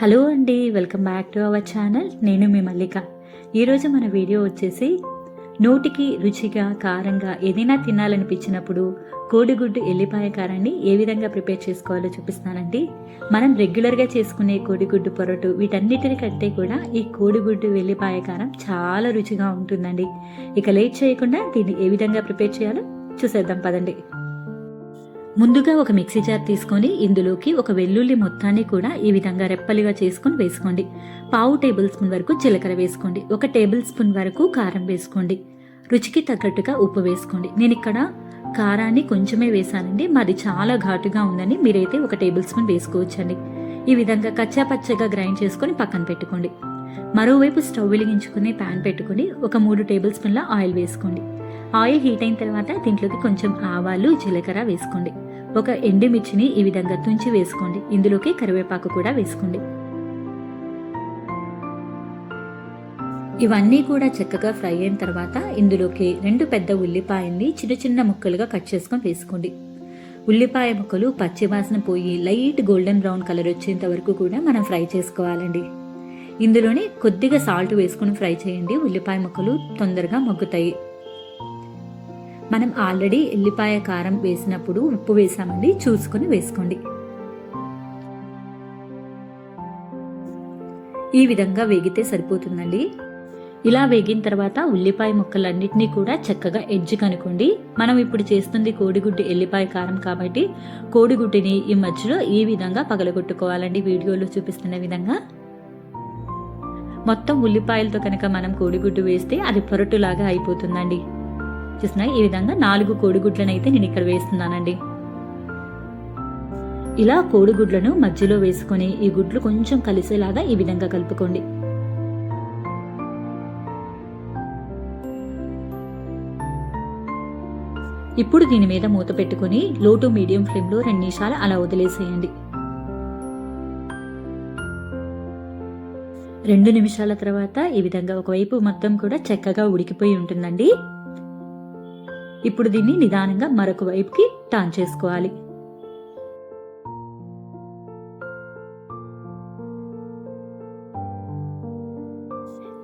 Hello అండి welcome back to our channel. నేను మీ మల్లిక. ఈరోజు మన వీడియో వచ్చేసి నోటికి రుచిగా కారంగా ఏదైనా తినాలనిపించినప్పుడు కోడిగుడ్డు ఎల్లిపాయ కారాన్ని ఏ విధంగా ప్రిపేర్ చేసుకోవాలో చూపిస్తానండి మనం రెగ్యులర్గా చేసుకునే కోడిగుడ్డు పొరటు వీటన్నిటిని కంటే కూడా ఈ కోడిగుడ్డు వెల్లిపాయ కారం చాలా రుచిగా ఉంటుందండి. ఇక లేట్ చేయకుండా దీన్ని ఏ విధంగా ప్రిపేర్ చేయాలో చూసేద్దాం పదండి. ముందుగా ఒక మిక్సీ జార్ తీసుకొని ఇందులోకి ఒక వెల్లుల్లి మొత్తాన్ని కూడా ఈ విధంగా రెప్పలుగా చేసుకొని వేసుకోండి. పావు టేబుల్ స్పూన్ వరకు జీలకర్ర వేసుకోండి. ఒక టేబుల్ స్పూన్ వరకు కారం వేసుకోండి. రుచికి తగ్గట్టుగా ఉప్పు వేసుకోండి. నేను ఇక్కడ కారాన్ని కొంచెమే వేసానండి. మాది చాలా ఘాటుగా ఉందని మీరైతే ఒక టేబుల్ స్పూన్ వేసుకోవచ్చండి. ఈ విధంగా కచ్చా పచ్చగా గ్రైండ్ చేసుకొని పక్కన పెట్టుకోండి. మరోవైపు స్టవ్ వెలిగించుకుని ప్యాన్ పెట్టుకుని ఒక మూడు టేబుల్ స్పూన్ల ఆయిల్ వేసుకోండి. ఆయిల్ హీట్ అయిన తర్వాత దీంట్లోకి కొంచెం ఆవాలు జీలకర్ర వేసుకోండి. ఒక ఎండుమిర్చిని ఈ విధంగా తుంచి వేసుకోండి. ఇందులోకి కరివేపాకు కూడా వేసుకోండి. ఇవన్నీ కూడా చక్కగా ఫ్రై అయిన తర్వాత ఇందులోకి రెండు పెద్ద ఉల్లిపాయల్ని చిన్న చిన్న ముక్కలుగా కట్ చేసుకొని వేసుకోండి. ఉల్లిపాయ ముక్కలు పచ్చివాసన పోయి లైట్ గోల్డెన్ బ్రౌన్ కలర్ వచ్చేంత వరకు కూడా మనం ఫ్రై చేసుకోవాలండి. ఇందులోనే కొద్దిగా సాల్ట్ వేసుకుని ఫ్రై చేయండి. ఉల్లిపాయ ముక్కలు తొందరగా మగ్గుతాయి. మనం ఆల్రెడీ ఎల్లిపాయ కారం వేసినప్పుడు ఉప్పు వేసామండి. చూసుకొని వేసుకోండి. ఈ విధంగా వేగితే సరిపోతుందండి. ఇలా వేగిన తర్వాత ఉల్లిపాయ ముక్కలన్నిటినీ కూడా చక్కగా ఎడ్జ్ కనుకోండి. మనం ఇప్పుడు చేస్తుంది కోడిగుడ్డు ఎల్లిపాయ కారం కాబట్టి కోడిగుడ్డుని ఈ మధ్యలో ఈ విధంగా పగలగొట్టుకోవాలండి. వీడియోలో చూపిస్తున్న విధంగా. మొత్తం ఉల్లిపాయలతో కనుక మనం కోడిగుడ్డు వేస్తే అది పొరటులాగా అయిపోతుందండి. చూసిన ఈ విధంగా నాలుగు కోడిగుడ్లను అయితే నేను ఇక్కడ వేస్తున్నానండి. ఇలా కోడిగుడ్లను మధ్యలో వేసుకొని ఈ గుడ్లు కొంచెం కలిసేలాగా ఈ విధంగా కలుపుకోండి. ఇప్పుడు దీని మీద మూత పెట్టుకుని లో టు మీడియం ఫ్లేమ్లో రెండు నిమిషాలు అలా వదిలేసేయండి. రెండు నిమిషాల తర్వాత ఈ విధంగా ఒకవైపు మొత్తం కూడా చక్కగా ఉడికిపోయి ఉంటుందండి. ఇప్పుడు దీన్ని నిదానంగా మరొక వైపుకి టర్న్ చేసుకోవాలి.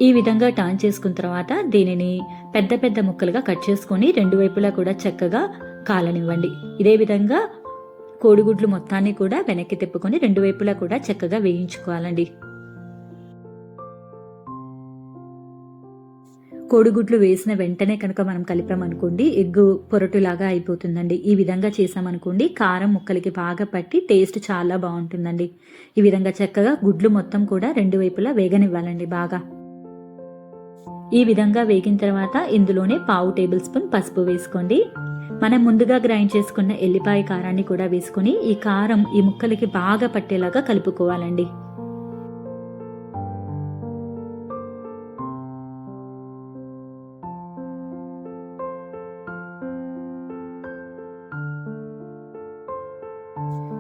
ఈ విధంగా టర్న్ చేసుకున్న తర్వాత దీనిని పెద్ద పెద్ద ముక్కలుగా కట్ చేసుకొని రెండు వైపులా కూడా చక్కగా కాలనివ్వండి. ఇదే విధంగా కోడిగుడ్లు మొత్తాన్ని కూడా వెనక్కి తిప్పుకొని రెండు వైపులా కూడా చక్కగా వేయించుకోవాలండి. కోడిగుడ్లు వేసిన వెంటనే కనుక మనం కలిపామనుకోండి ఎగ్గు పొరటులాగా అయిపోతుందండి. ఈ విధంగా చేసామనుకోండి కారం ముక్కలకి బాగా పట్టి టేస్ట్ చాలా బాగుంటుందండి. ఈ విధంగా చక్కగా గుడ్లు మొత్తం కూడా రెండు వైపులా వేగనివ్వాలండి బాగా. ఈ విధంగా వేగిన తర్వాత ఇందులోనే పావు టేబుల్ స్పూన్ పసుపు వేసుకోండి. మనం ముందుగా గ్రైండ్ చేసుకున్న ఎల్లిపాయ కారాన్ని కూడా వేసుకొని ఈ కారం ఈ ముక్కలకి బాగా పట్టేలాగా కలుపుకోవాలండి.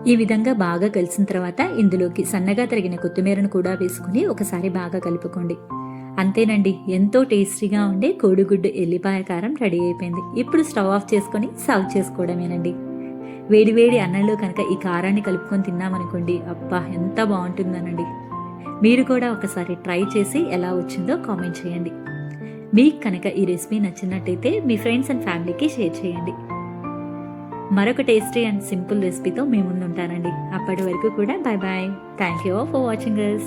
ఈ విధంగా బాగా కలిసిన తర్వాత ఇందులోకి సన్నగా తరిగిన కొత్తిమీరను కూడా వేసుకుని ఒకసారి బాగా కలుపుకోండి. అంతేనండి ఎంతో టేస్టీగా ఉండే కోడిగుడ్డు ఎల్లిపాయ కారం రెడీ అయిపోయింది. ఇప్పుడు స్టవ్ ఆఫ్ చేసుకొని సర్వ్ చేసుకోవడమేనండి. వేడివేడి అన్నంలో కనుక ఈ కారాన్ని కలుపుకొని తిన్నామనుకోండి అబ్బా ఎంత బాగుంటుందనండి. మీరు కూడా ఒకసారి ట్రై చేసి ఎలా వచ్చిందో కామెంట్ చేయండి. మీకు కనుక ఈ రెసిపీ నచ్చినట్టయితే మీ ఫ్రెండ్స్ అండ్ ఫ్యామిలీకి షేర్ చేయండి. మరొక టేస్టీ అండ్ సింపుల్ రెసిపీతో మీ ముందు ఉంటానండి అప్పటి వరకు కూడా bye bye thank you for watching us